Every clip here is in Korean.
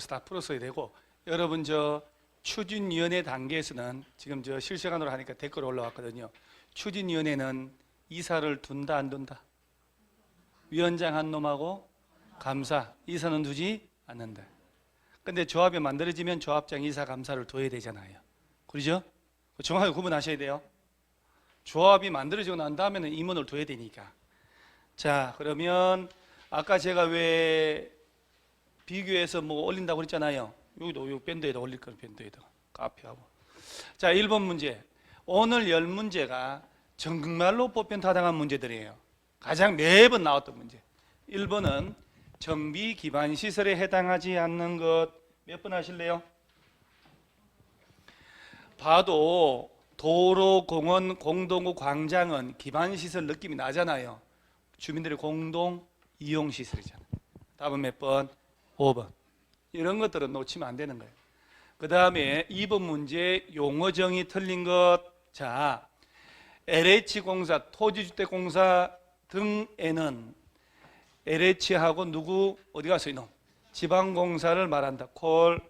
저 벌써 다 풀었어야 되고 여러분 저 추진위원회 단계에서는 지금 저 실시간으로 하니까 댓글 올라왔거든요. 추진위원회는 이사를 둔다 안 둔다? 위원장 한 놈하고 감사 이사는 두지 않는다. 근데 조합이 만들어지면 조합장 이사 감사를 둬야 되잖아요. 그러죠? 정확하게 구분하셔야 돼요. 조합이 만들어지고 난 다음에는 임원을 둬야 되니까. 자, 그러면 아까 제가 왜 비교해서 뭐 올린다고 그랬잖아요. 여기도 요 밴드에다 올릴 거예요. 밴드에다 카피하고. 자, 1번 문제. 오늘 열 문제가 정말로 보편 타당한 문제들이에요. 가장 매번 나왔던 문제. 1번은 정비 기반 시설에 해당하지 않는 것 몇 번 하실래요? 봐도 도로, 공원, 공동구, 광장은 기반 시설 느낌이 나잖아요. 주민들의 공동 이용 시설이잖아요. 답은 몇 번? 5번. 이런 것들은 놓치면 안 되는 거예요. 그 다음에 2번 문제 용어 정의 틀린 것. 자, LH공사, 토지주택공사 등에는 LH하고 누구 어디 가서 이놈 지방공사를 말한다. 콜.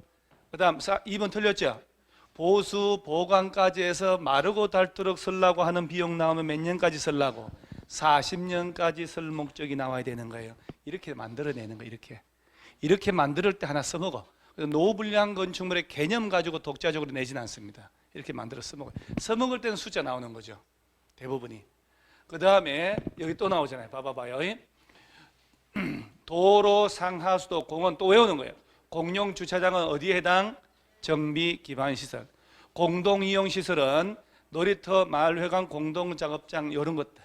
그 다음 2번 틀렸죠. 보수 보관까지 해서 마르고 닳도록 쓰려고 하는 비용 나오면 몇 년까지 쓰려고 40년까지 쓸 목적이 나와야 되는 거예요. 이렇게 만들어내는 거 이렇게 이렇게 만들 때 하나 써먹어. 노불량 건축물의 개념 가지고 독자적으로 내진 않습니다. 이렇게 만들어 써먹어요. 써먹을 때는 숫자 나오는 거죠. 대부분이. 그 다음에 여기 또 나오잖아요. 봐봐봐요. 도로, 상하수도, 공원 또 외우는 거예요. 공용 주차장은 어디에 해당? 정비 기반 시설. 공동 이용 시설은 놀이터, 마을회관, 공동 작업장 이런 것들.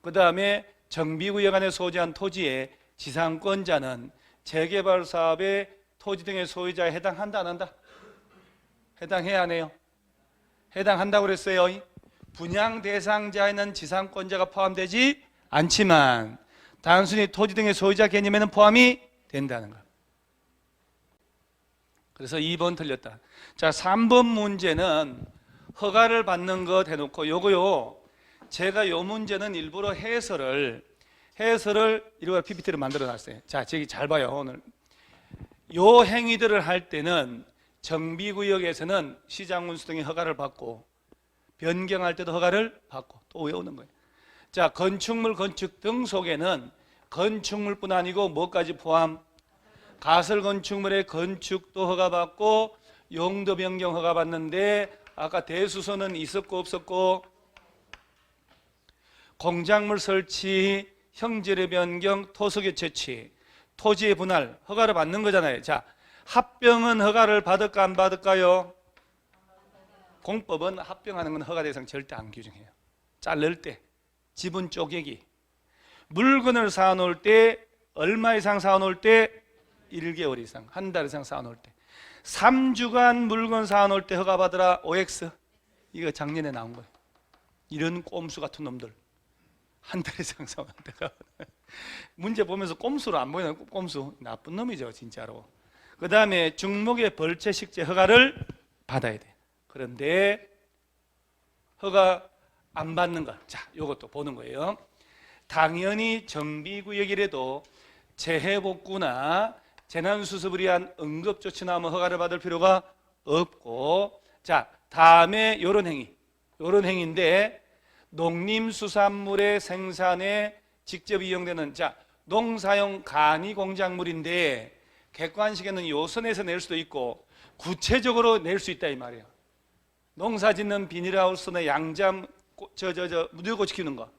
그 다음에 정비구역 안에 소지한 토지의 지상권자는 재개발 사업의 토지 등의 소유자에 해당한다 안 한다? 해당해야 하네요. 해당한다고 그랬어요. 분양 대상자에는 지상권자가 포함되지 않지만 단순히 토지 등의 소유자 개념에는 포함이 된다는 거. 그래서 2번 틀렸다. 자, 3번 문제는 허가를 받는 것 해놓고 요거요. 제가 요 문제는 일부러 해설을 해설을 이거 PPT를 만들어 놨어요. 자, 저기 잘 봐요. 오늘 요 행위들을 할 때는 정비구역에서는 시장 운수 등의 허가를 받고 변경할 때도 허가를 받고 또 외우는 거예요. 자, 건축물 건축 등 속에는 건축물뿐 아니고 뭐까지 포함? 가설 건축물의 건축도 허가받고 용도 변경 허가받는데 아까 대수소는 있었고 없었고 공작물 설치, 형질의 변경, 토속의 채취, 토지의 분할 허가를 받는 거잖아요. 자, 합병은 허가를 받을까 안 받을까요? 공법은 합병하는 건 허가 대상 절대 안 규정해요. 자를 때, 지분 쪼개기, 물건을 사놓을 때 얼마 이상 사놓을 때 1개월 이상, 한 달 이상 사놓을 때 3주간 물건 사놓을 때 허가 받으라 OX 이거 작년에 나온 거예요. 이런 꼼수 같은 놈들 한 달 이상 때가 문제 보면서 꼼수로 안 보이는 꼼수 나쁜 놈이죠 진짜로. 그 다음에 중목의 벌채 식재 허가를 받아야 돼. 그런데 허가 안 받는 것, 자, 이것도 보는 거예요. 당연히 정비구역이라도 재해복구나 재난수습을 위한 응급조치나 뭐 허가를 받을 필요가 없고 자 다음에 요런 행위 요런 행위인데 농림수산물의 생산에 직접 이용되는 자 농사용 간이 공작물인데 객관식에는 요선에서 낼 수도 있고 구체적으로 낼 수 있다 이 말이에요 농사 짓는 비닐하우스나 양잠 저저저 무들고치 키우는 거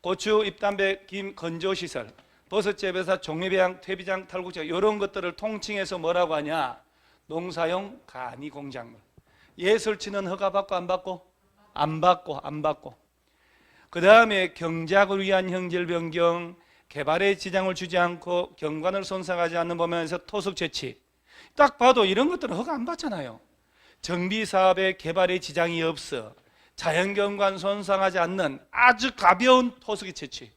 고추, 잎담배, 김 건조 시설, 버섯 재배사, 종이배양, 퇴비장, 탈곡장 이런 것들을 통칭해서 뭐라고 하냐? 농사용 간이 공작물. 예설치는 허가 받고 안 받고 안 받고 안 받고. 그 다음에 경작을 위한 형질 변경, 개발에 지장을 주지 않고 경관을 손상하지 않는 범위에서 토속 채취. 딱 봐도 이런 것들은 허가 안 받잖아요. 정비 사업에 개발에 지장이 없어. 자연 경관 손상하지 않는 아주 가벼운 토속의 채취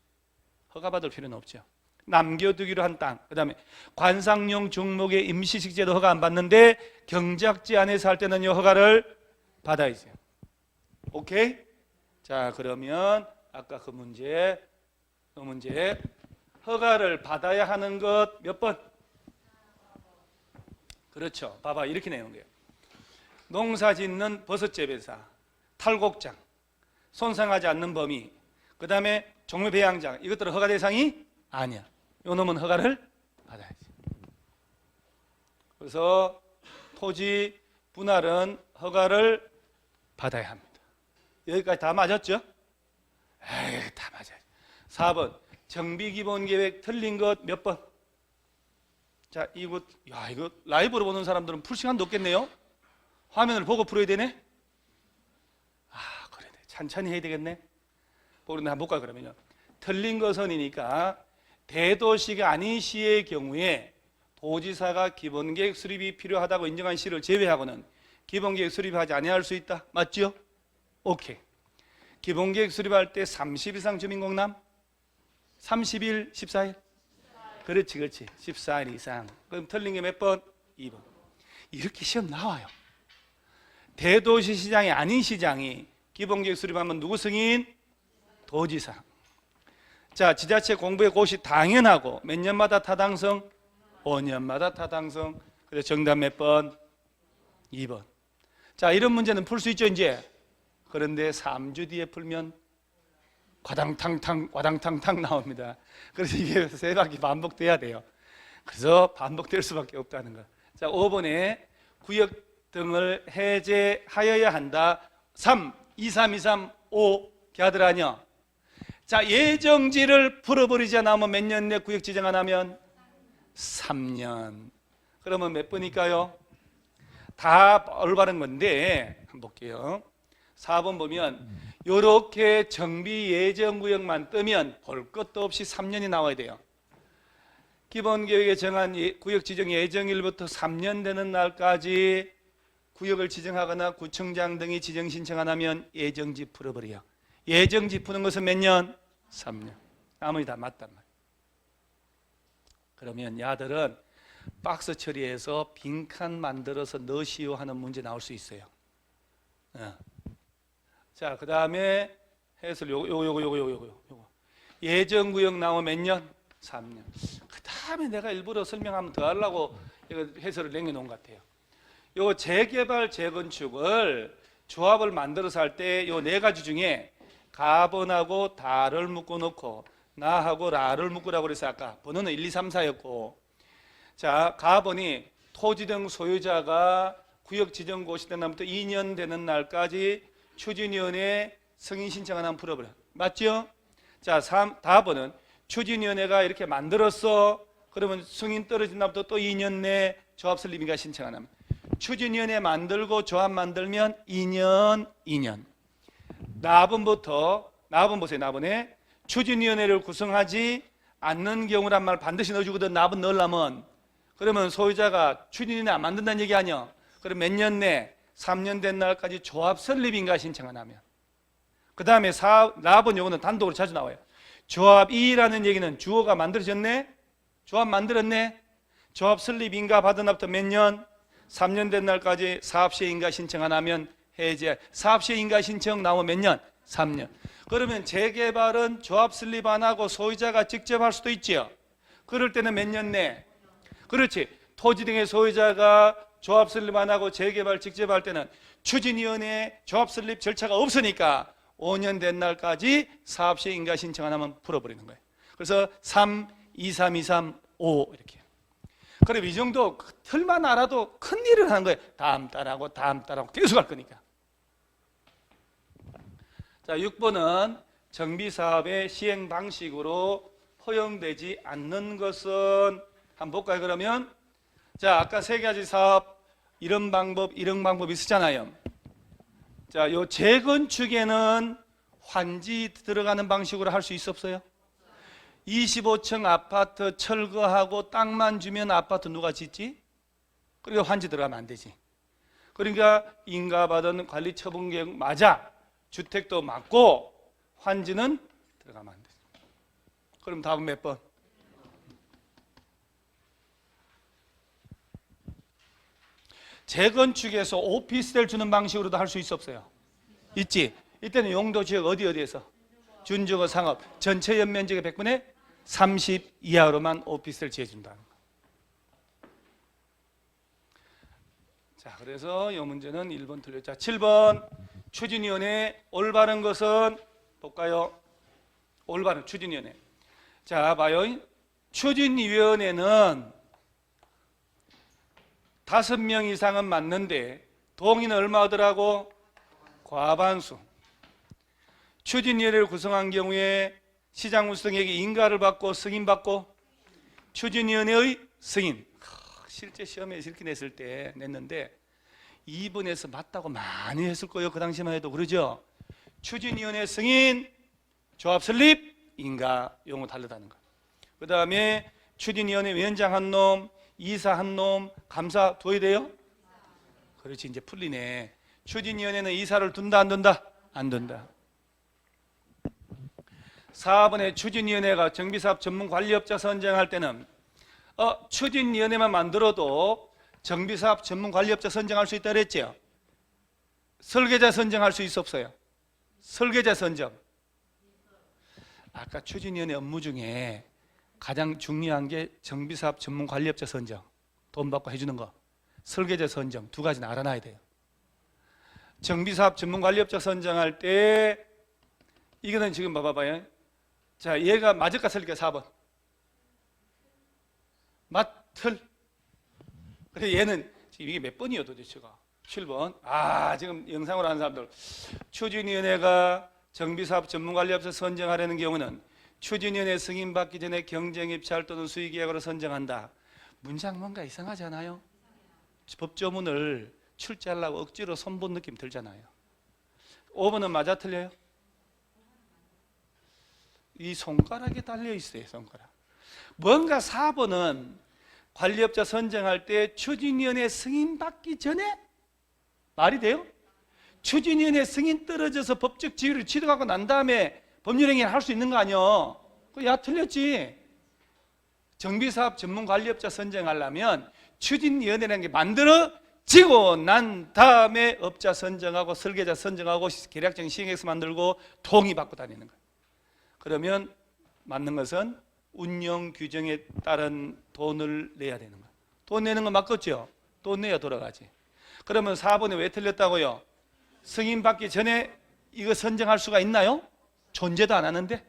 허가 받을 필요는 없죠. 남겨두기로 한 땅, 그 다음에 관상용 중목의 임시식재도 허가 안 받는데 경작지 안에서 할 때는요 허가를 받아야죠. 오케이? 자 그러면 아까 그 문제, 그 문제 허가를 받아야 하는 것 몇 번? 그렇죠. 봐봐 이렇게 내는 거예요. 농사 짓는 버섯 재배사, 탈곡장, 손상하지 않는 범위, 그 다음에 종묘 배양장 이것들은 허가 대상이 아니야. 요 놈은 허가를 받아야지. 그래서 토지 분할은 허가를 받아야 합니다. 여기까지 다 맞았죠? 에이, 다 맞아요. 4번 정비기본계획 틀린 것 몇 번? 자, 이거 야 이거 라이브로 보는 사람들은 풀 시간도 없겠네요. 화면을 보고 풀어야 되네. 아, 그러네. 천천히 해야 되겠네. 보는데 한번 볼까 그러면요. 틀린 것은이니까 대도시가 아닌 시의 경우에 도지사가 기본계획 수립이 필요하다고 인정한 시를 제외하고는 기본계획 수립하지 아니할 수 있다. 맞죠? 오케이. 기본계획 수립할 때 30 이상 주민공람? 30일, 14일? 그렇지, 그렇지. 14일 이상. 그럼 틀린 게 몇 번? 2번. 이렇게 시험 나와요. 대도시 시장이 아닌 시장이 기본계획 수립하면 누구 승인? 도지사. 자, 지자체 공부의 곳이 당연하고 몇 년마다 타당성? 5년마다 타당성. 그래서 정답 몇 번? 2번. 자, 이런 문제는 풀 수 있죠, 이제. 그런데 3주 뒤에 풀면 과당탕탕 과당탕탕 나옵니다. 그래서 이게 세 바퀴 반복돼야 돼요. 그래서 반복될 수밖에 없다는 거. 자, 5번에 구역 등을 해제하여야 한다. 3, 2, 3, 2, 3, 5 걔들 아니요. 자, 예정지를 풀어버리지 않으면 몇 년 내 구역 지정 안 하면 3년. 그러면 몇 번일까요? 다 올바른 건데 한번 볼게요. 4번 보면 이렇게 정비 예정 구역만 뜨면 볼 것도 없이 3년이 나와야 돼요. 기본 계획에 정한 예- 구역 지정 예정일부터 3년 되는 날까지 구역을 지정하거나 구청장 등이 지정 신청 안 하면 예정지 풀어버려요. 예정지 푸는 것은 몇 년? 3년. 나머지 다 맞단 말이에요. 그러면 야들은 박스 처리해서 빈칸 만들어서 넣으시오 하는 문제 나올 수 있어요. 어. 자, 그 다음에 해설 요거 요거 요거 요거 요거 요거 예정 구역 나오면 몇 년? 3년. 그 다음에 내가 일부러 설명하면 더 하려고 이거 해설을 남겨놓은 것 같아요. 요 재개발 재건축을 조합을 만들어서 할 때 요 네 가지 중에 가번하고 다를 묶어 놓고 나하고 라를 묶으라고 그래서 아까 번호는 1, 2, 3, 4였고 자 가번이 토지 등 소유자가 구역 지정 고시된 날부터 2년 되는 날까지 추진위원회 승인 신청을 한번 풀어버려 맞죠? 자 3, 다번은 추진위원회가 이렇게 만들었어. 그러면 승인 떨어진 날부터 또 2년 내 조합 설립인가 신청 안 하면. 추진위원회 만들고 조합 만들면 2년 2년. 나번부터 나번 보세요 나번에. 추진위원회를 구성하지 않는 경우란 말 반드시 넣어주거든 나번 넣으려면. 그러면 소유자가 추진위원회 안 만든다는 얘기 아니야. 그럼 몇 년 내 3년 된 날까지 조합 설립인가 신청 안 하면 그 다음에 나번 요거는 단독으로 자주 나와요 조합이라는 얘기는 주어가 만들어졌네 조합 만들었네 조합 설립인가 받은 날부터 몇 년? 3년 된 날까지 사업시행인가 신청 안 하면 해제. 사업시행인가 신청 나오면 몇 년? 3년. 그러면 재개발은 조합 설립 안 하고 소유자가 직접 할 수도 있지요. 그럴 때는 몇 년 내? 그렇지. 토지 등의 소유자가 조합 설립 안 하고 재개발 직접 할 때는 추진위원회 조합 설립 절차가 없으니까 5년 된 날까지 사업시행인가 신청 안 하면 풀어버리는 거예요. 그래서 3, 2, 3, 2, 3, 5 이렇게. 그럼 이 정도 그 틀만 알아도 큰 일을 하는 거예요. 다음 달하고 다음 달하고 계속 할 거니까. 자, 6번은 정비 사업의 시행 방식으로 허용되지 않는 것은 한번 볼까요? 그러면 자, 아까 세 가지 사업 이런 방법, 이런 방법이 쓰잖아요. 자, 요 재건축에는 환지 들어가는 방식으로 할 수 있어 없어요? 25층 아파트 철거하고 땅만 주면 아파트 누가 짓지? 그러니까 환지 들어가면 안 되지. 그러니까 인가받은 관리 처분 계획 맞아. 주택도 맞고 환지는 들어가면 안 돼. 그럼 답은 몇 번? 재건축에서 오피스텔 주는 방식으로도 할 수 있어 없어요? 있지. 이때는 용도 지역 어디 어디에서? 준주거 상업 전체 연면적의 100분의 30 이하로만 오피스를 지어준다는 거. 자, 그래서 이 문제는 1번 틀렸죠. 자, 7번 추진위원회 올바른 것은 볼까요? 올바른 추진위원회. 자, 봐요. 추진위원회는 다섯 명 이상은 맞는데 동의는 얼마 하더라고? 과반수. 추진위원회를 구성한 경우에 시장 운수에게 인가를 받고 승인받고 추진위원회의 승인. 하, 실제 시험에 이렇게 냈을 때 냈는데 2번에서 맞다고 많이 했을 거예요. 그 당시만 해도 그러죠. 추진위원회 승인, 조합 설립, 인가 용어 다르다는 거. 그 다음에 추진위원회 위원장 한 놈, 이사 한 놈, 감사 둬야 돼요? 그렇지 이제 풀리네. 추진위원회는 이사를 둔다 안 둔다? 안 둔다. 4번에 추진위원회가 정비사업 전문 관리업자 선정할 때는 어, 추진위원회만 만들어도 정비사업 전문 관리업자 선정할 수 있다 그랬죠? 설계자 선정할 수 있어 없어요? 설계자 선정. 아까 추진위원회 업무 중에 가장 중요한 게 정비사업 전문 관리업자 선정. 돈 받고 해주는 거. 설계자 선정 두 가지는 알아놔야 돼요. 정비사업 전문 관리업자 선정할 때 이거는 지금 봐봐봐요. 자, 얘가 맞을까 틀릴까 4번. 맞 틀. 그래 얘는 지금 이게 몇 번이요 도대체가? 7번. 아, 지금 영상으로 하는 사람들. 추진위원회가 정비사업 전문관리업체 선정하려는 경우는 추진위원회 승인받기 전에 경쟁 입찰 또는 수의계약으로 선정한다. 문장 뭔가 이상하지 않아요? 법조문을 출제하려고 억지로 손본 느낌 들잖아요. 5번은 맞아 틀려요? 이 손가락에 달려 있어요, 손가락. 뭔가 4번은 관리업자 선정할 때 추진위원회 승인 받기 전에 말이 돼요? 추진위원회 승인 떨어져서 법적 지위를 취득하고 난 다음에 법률행위를 할 수 있는 거 아니요? 야 틀렸지. 정비사업 전문관리업자 선정하려면 추진위원회라는 게 만들어지고 난 다음에 업자 선정하고 설계자 선정하고 계략적인 시행해서 만들고 동의받고 다니는 거예요. 그러면 맞는 것은 운영 규정에 따른 돈을 내야 되는 거예요. 돈 내는 거 맞겠죠? 돈 내야 돌아가지. 그러면 4번에 왜 틀렸다고요? 승인 받기 전에 이거 선정할 수가 있나요? 존재도 안 하는데?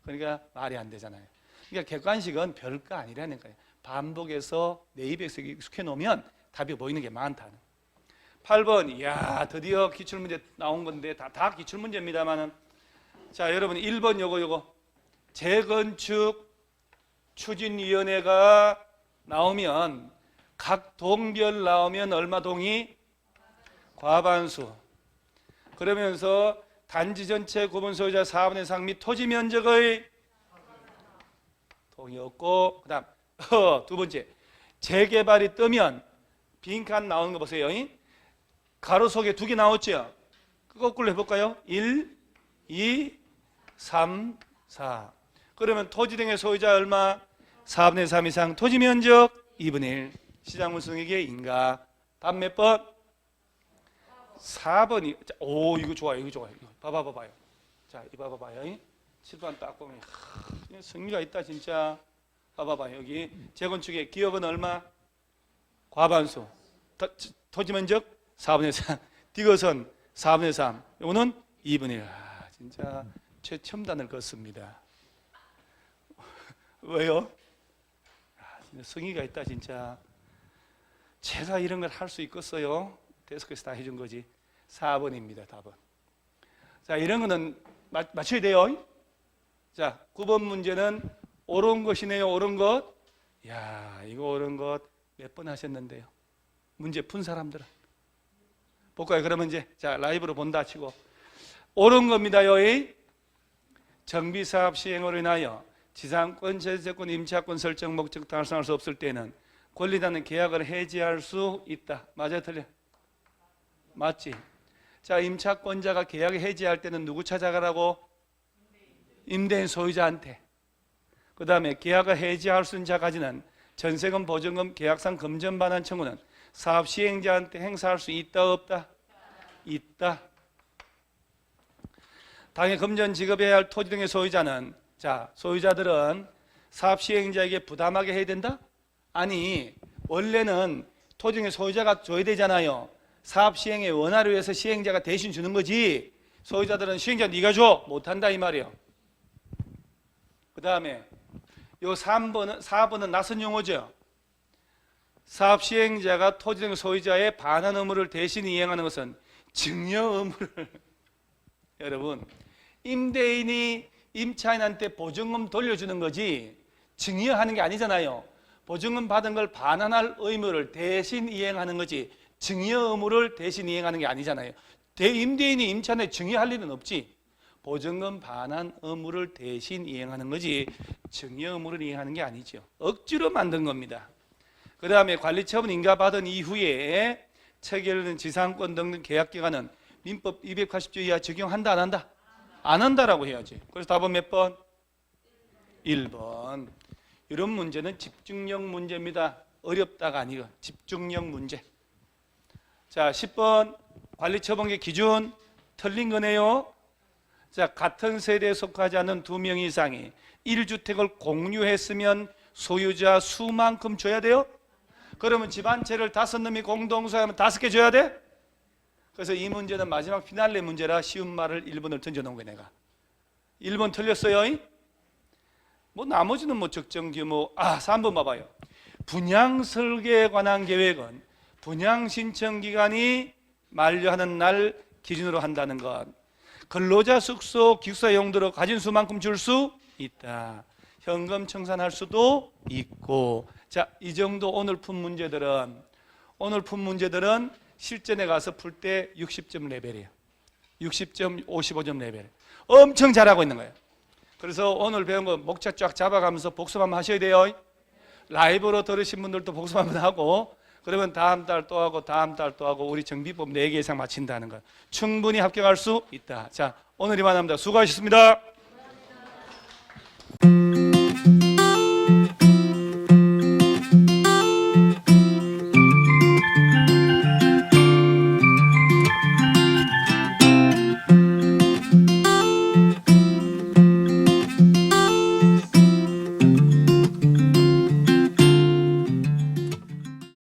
그러니까 말이 안 되잖아요. 그러니까 객관식은 별거 아니라는 거예요. 반복해서 내 입에서 익숙해 놓으면 답이 보이는 게 많다는. 8번, 이야, 드디어 기출문제 나온 건데, 다, 다 기출문제입니다만은. 자, 여러분, 1번 요거, 요거. 재건축 추진위원회가 나오면, 각 동별 나오면 얼마 동의? 과반수. 그러면서 단지 전체 구분 소유자 4분의 3 및 토지 면적의 동의 없고 그다음 어, 두 번째 재개발이 뜨면 빈칸 나오는 거 보세요. 가로 속에 두 개 나왔죠. 거꾸로 해볼까요? 1, 2, 3, 4. 그러면 토지 등의 소유자 얼마? 4분의 3 이상 토지 면적 2분의 1 시장 운송에게 인가 답 몇 번? 4번이 오 이거 좋아요 이거 좋아요. 이거 봐봐 봐봐요. 자 이거 봐봐요. 7번 딱 보면 하, 승리가 있다 진짜. 봐봐 봐 여기. 재건축의 기업은 얼마? 과반수. 터, 토지 면적 4분의 3 디거선 4분의 3 요거는 2분의 1 아, 진짜 최첨단을 걷습니다. 왜요? 아, 진짜 승리가 있다 진짜. 제가 이런 걸 할 수 있겠어요? 대석에서 다 해준 거지. 4번입니다. 답은. 자, 이런 거는 맞, 맞춰야 돼요. 자, 9번 문제는 옳은 것이네요. 옳은 것. 야, 이거 옳은 것 몇 번 하셨는데요. 문제 푼 사람들은. 볼까요? 그러면 이제 자, 라이브로 본다 치고 옳은 겁니다요. 정비 사업 시행으로 인하여 지상권, 제재권, 임차권 설정 목적 달성할 수 없을 때는 권리자는 계약을 해지할 수 있다. 맞아 틀려? 맞지? 자, 임차권자가 계약을 해지할 때는 누구 찾아가라고? 임대인 소유자한테. 그 다음에 계약을 해지할 수 있는 자까지는 전세금, 보증금, 계약상 금전 반환 청구는 사업 시행자한테 행사할 수 있다, 없다? 있다. 당해 금전 지급해야 할 토지 등의 소유자는 자, 소유자들은 사업 시행자에게 부담하게 해야 된다? 아니 원래는 토지의 소유자가 줘야 되잖아요. 사업 시행에 원화를 위해서 시행자가 대신 주는 거지. 소유자들은 시행자 네가 줘 못한다 이 말이에요. 그 다음에 요 3번은 4번은 낯선 용어죠. 사업 시행자가 토지 등 소유자의 반환 의무를 대신 이행하는 것은 증여 의무를 여러분 임대인이 임차인한테 보증금 돌려주는 거지 증여하는 게 아니잖아요. 보증금 받은 걸 반환할 의무를 대신 이행하는 거지 증여 의무를 대신 이행하는 게 아니잖아요. 대 임대인이 임차인에 증여할 일은 없지. 보증금 반환 의무를 대신 이행하는 거지 증여 의무를 이행하는 게 아니죠. 억지로 만든 겁니다. 그 다음에 관리처분 인가받은 이후에 체결된 지상권 등등 계약 기간은 민법 280조 이하 적용한다 안 한다? 안 한다라고 해야지. 그래서 답은 몇 번? 1번. 이런 문제는 집중력 문제입니다. 어렵다가 아니고 집중력 문제. 자, 10번 관리처분의 기준 틀린 거네요. 자, 같은 세대에 속하지 않는 두 명 이상이 1주택을 공유했으면 소유자 수만큼 줘야 돼요? 그러면 집 한 채를 다섯 놈이 공동 소유하면 다섯 개 줘야 돼? 그래서 이 문제는 마지막 피날레 문제라 쉬운 말을 1번을 던져놓은 거야 내가 1번 틀렸어요 뭐 나머지는 뭐 적정 규모 아 3번 봐봐요 분양 설계에 관한 계획은 분양 신청 기간이 만료하는 날 기준으로 한다는 것 근로자 숙소 기숙사 용도로 가진 수만큼 줄 수 있다 현금 청산할 수도 있고 자 이 정도 오늘 푼 문제들은 오늘 푼 문제들은 실전에 가서 풀 때 60점 레벨이에요. 60점, 55점 레벨. 엄청 잘하고 있는 거예요. 그래서 오늘 배운 거 목차 쫙 잡아가면서 복습 한번 하셔야 돼요. 라이브로 들으신 분들도 복습 한번 하고 그러면 다음 달 또 하고 다음 달 또 하고 우리 정비법 4개 이상 마친다는 거. 충분히 합격할 수 있다. 자, 오늘 이만합니다. 수고하셨습니다.